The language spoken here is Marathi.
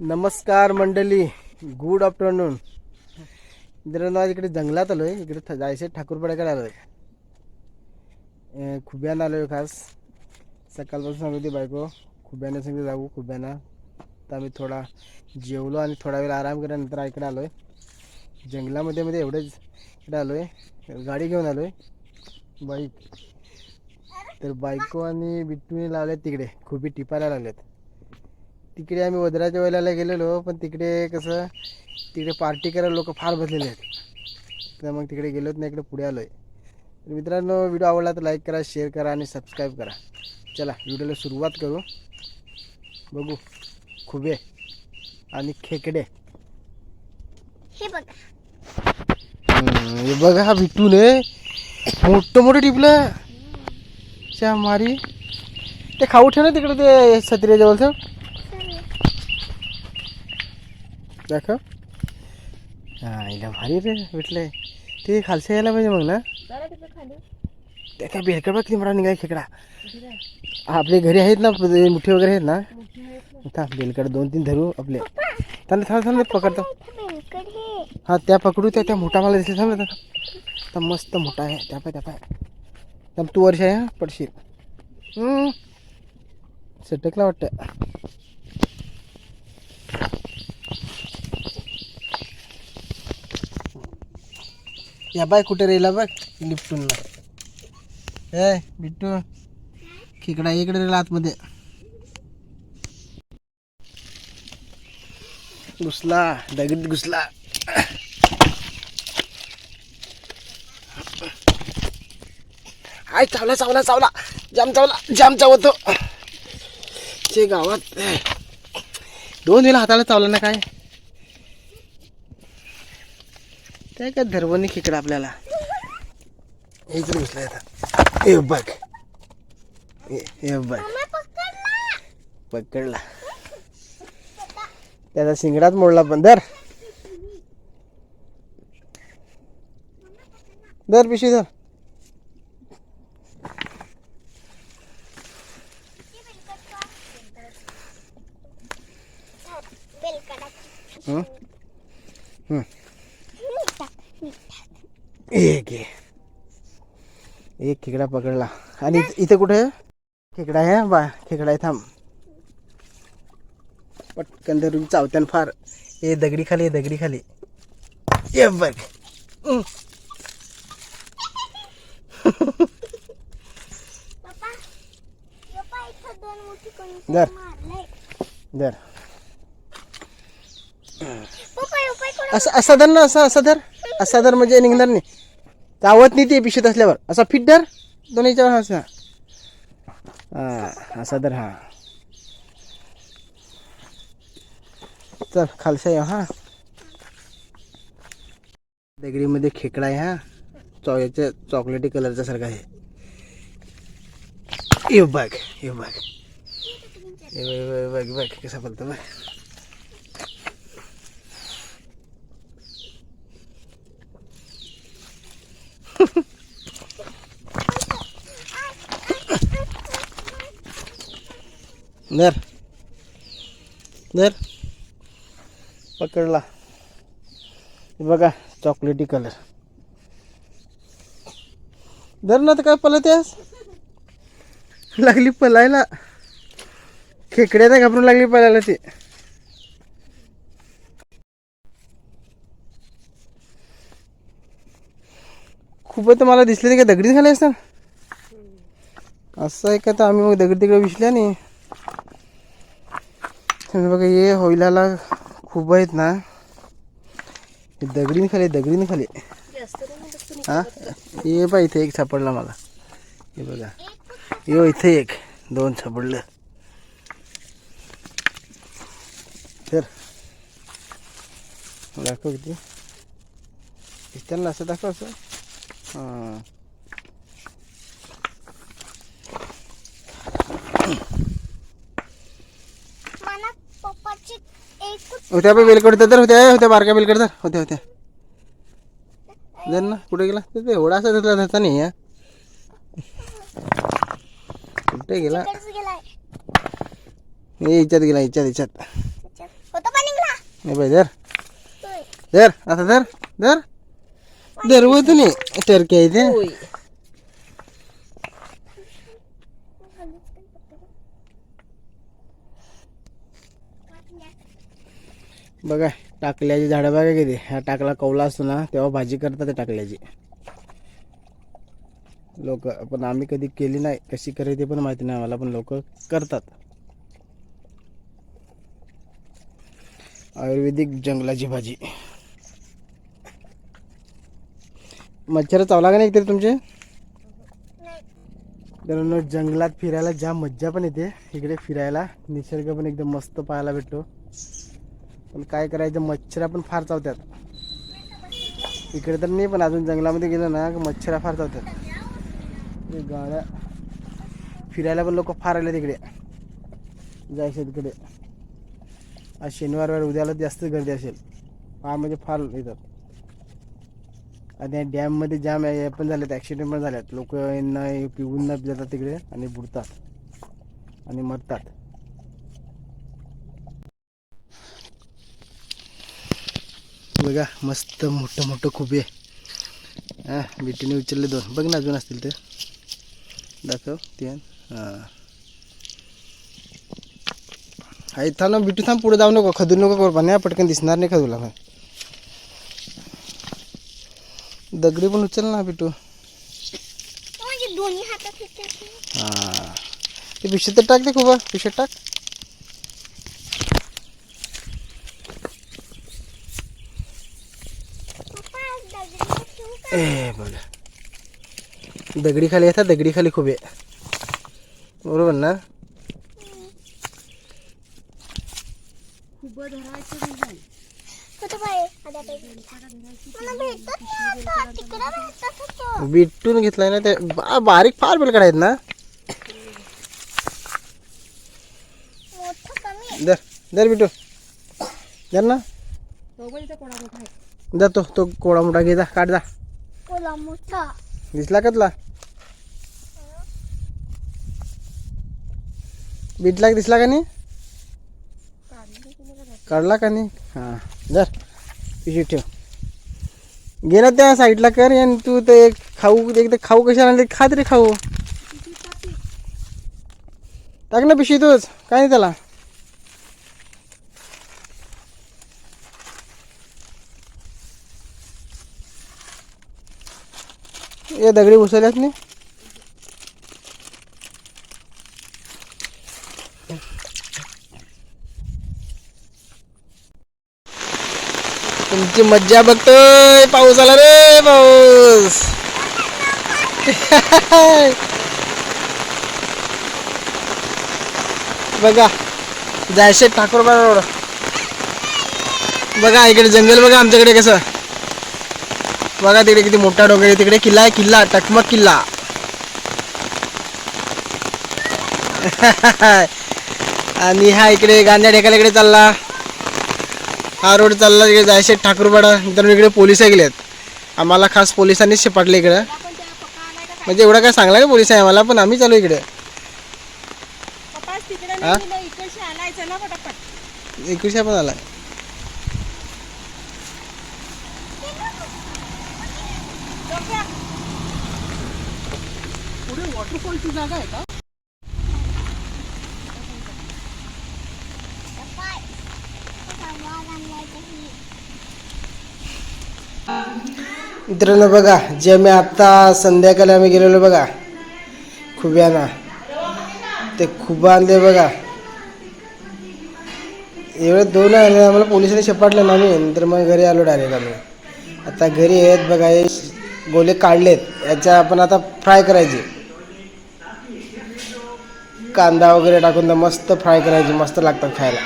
नमस्कार मंडळी. गुड आफ्टरनून मित्रांनो आज इकडे जंगलात आलोय. इकडे जायचे ठाकूरपाड्याकडे आलोय. अं, खुब्यानं आलोय खास. सकाळपासून सांगत होती बायको खुब्यानं सांगते जाऊ खुब्यानं. तर आम्ही थोडा जेवलो आणि थोडा वेळ आराम केल्यानंतर इकडे आलोय. जंगलामध्ये मध्ये एवढेच इकडे आलोय. गाडी घेऊन आलोय. बाईक. तर बायको आणि बिट्टूने लावल्यात तिकडे. खुबी टिपायला लागल्यात तिकडे आम्ही वदराच्या वेळेला गेलेलो पण तिकडे कसं तिकडे पार्टी करायला लोक फार बसलेले आहेत. तर मग तिकडे गेलोच नाही इकडे पुढे आलो आहे तर मित्रांनो व्हिडिओ आवडला तर लाईक करा शेअर करा आणि सबस्क्राईब करा. चला व्हिडिओला सुरुवात करू. बघू खुबे आणि खेकडे. हे बघा. हे बघा हा. बिट्टून मोठं मोठं टिपलं. च्या मारी. ते खाऊ ठेव ना तिकडे ते सत्रिया दाखव हा इला भारी रे भेटलंय ते खालसा यायला पाहिजे मग ना? त्या काय बेरकड बघ किती निघाय खेकडा. आपले घरी आहेत ना ते मुठे वगैरे आहेत ना? थांब बेलकड दोन तीन धरू आपले. थांब थांब थांब पकडतो. हा त्या पकडू त्या त्या मोठा मला दिसले थांब आता मस्त मोठा आहे त्या पाय त्या पाय. थांब तू वर्ष आहे हा पडशील. सटकला वाटतं. या बाय कुठे राहिला बघ? लिफ्टूनला ए बिट्टू खेकडा इकडे राहिला आतमध्ये. घुसला दगडीत घुसला. आय चावला चावला चावला. जाम चावला जाम चावतो. ते गावात दोन वेळा हाताला चावला ना काय? ते काय धरवणी खेकडा आपल्याला? हेच घुसला आता. हे बघ. हे बघ. पकडला. त्याचा शिंगडाच मोडला पण. धर. धर पिशवी धर. एक एक खेकडा पकडला. आणि इथं- कुठे? खेकडा आहे बा खेकडा आहे थांब. पटकन धरून चावत्यान फार. ए दगडी खाली दगडी खाली. ये बघ. हं. उपाय कोण असं असा धर ना असा असा धर. असा धर म्हणजे निघणार नाही. चावत नाही ते पिशवीत असल्यावर. असा फिट धर. दोन्हीच्या असा. हा असा तर हा. चल खालसा या हा. दगडीमध्ये खेकडा आहे हा. चॉ याच्या चॉकलेटी कलरचा सारखा आहे. ये बघ ये बघ. ये बघ, बघ बघ कसा बोलतो बघ. धर धर पकडला बघा चॉकलेटी कलर धर ना तर काय पलत्यास लागली पलायला. खेकड्या नाही घाबरून लागली पलायला ती. खूपच मला दिसले नाही का दगडी झाले असं असं आहे का तर आम्ही मग दगडी तिकडे विसल्या नाही. बघा हे होईलाला खूप आहेत ना. हे खाली दगडीने खाली. हा? ये बा इथे एक सापडला मला. हे बघा. यो हो, इथे एक दोन सापडलं तर. दाखव किती त्यांना असं दाखव असं. हां. होत्या बा बेलकड तर होत्या होत्या बारक्या बेलकड तर. होत्या होत्या. जर ना कुठे गेला. ते एवढा असा धरला धरता नाही हा. कुठे गेला? हे गेला याच्यात याच्यात त्याच्यात होता हे बाई धर. धर आता धर धर. धर व तुम्ही. टर्की आहे ते बघा टाकल्याची झाडं बघा किती. ह्या टाकला कवला असतो ना तेव्हा भाजी करतात टाकल्याची. लोक पण आम्ही कधी केली नाही कशी करायची ते पण माहिती नाही आम्हाला पण लोक करतात. आयुर्वेदिक जंगलाची भाजी. मच्छर चावला का नाही तरी तुमचे? तर जंगलात फिरायला ज्या मज्जा पण येते इकडे फिरायला निसर्ग पण एकदम मस्त पाहायला भेटतो. पण काय करायचं मच्छरा पण फार चावतात. इकडे तर नाही पण अजून जंगलामध्ये गेलं ना मच्छरा फार चावतात. गाड्या फिरायला पण लोक फार आले तिकडे जायचे तिकडे. आज शनिवार उद्याला जास्त गर्दी असेल. फार म्हणजे फार येतात. आणि या डॅममध्ये जाम हे पण झालेत ॲक्सिडेंट पण झाल्यात लोक यांना हे पिऊन न जातात तिकडे आणि बुडतात. आणि मरतात. बघा मस्त मोठं मोठं खुबे. हां बिटीने उचलले दोन. बघ ना अजून असतील ते दाखव ते हां. हा इथं ना बिटू थांब पुढे जाऊ नको. खदू नको करू पाण्या पटकन दिसणार नाही खदूला मग दगडी पण उचल ना बिटू. हां. ते पिशवीत तर टाक ते खूप पिशवीत टाक पप्पा दगडी ठेवू का ए बघा दगडी खाली येतात दगडी खाली खूप आहे बरोबर ना कुठं पाय आता ते मला भेटत नाही आता तिकडं भेटत होतो बिटून घेतलाय ना ते बा- बारीक फार बिलकड आहेत ना मोठं कमी आहे. दर दर बिटू दर ना जा तो तो कोळा मोठा घे जा काढ जा ओला मोठा. दिसला का तुला? बिटला दिसला का नाही? काढला का नाही? हां जर पिशवी ठेव. ना त्या साईडला कर आणि तू ते खाऊ एकदा खाऊ कशाला आणले? खा तरी खाऊ. टाक ना पिशवी तूच. काय नाही त्याला. ये दगडी उसळल्यात नाही तुमची मज्जा बघतोय पाऊस आला रे पाऊस. बघा जायचे ठाकूर रोड बघा इकडे जंगल बघा आमच्याकडे कसं. बघा तिकडे किती मोठा डोंगर आहे. तिकडे किल्ला आहे किल्ला टकमक किल्ला. आणि हा इकडे गांजा ढेकाला इकडे चालला. हा रोड चालला तिकडे जायचे ठाकूरपाडा तर इकडे पोलीस गेलेत आम्हाला खास पोलिसांनीच शिपाटले इकडं. म्हणजे एवढा काय सांगला का पोलीस आहे आम्हाला? पण आम्ही चालू इकडे. हा? एकविशा पण आला पाय वाघ आणलाय मित्रांनो बघा जे आम्ही आत्ता संध्याकाळी आम्ही गेलेलो बघा खुब्याना ते खुबा आणले बघा. एवढे दोन आले आम्हाला पोलिसांनी शपाटलं ना आम्ही. नंतर मग घरी आलो डायरेक्ट आम्ही. आता घरी आहेत बघा हे गोले काढलेत. याच्या आपण आता फ्राय करायचे. कांदा वगैरे टाकून तर मस्त फ्राय करायचे मस्त लागतात खायला.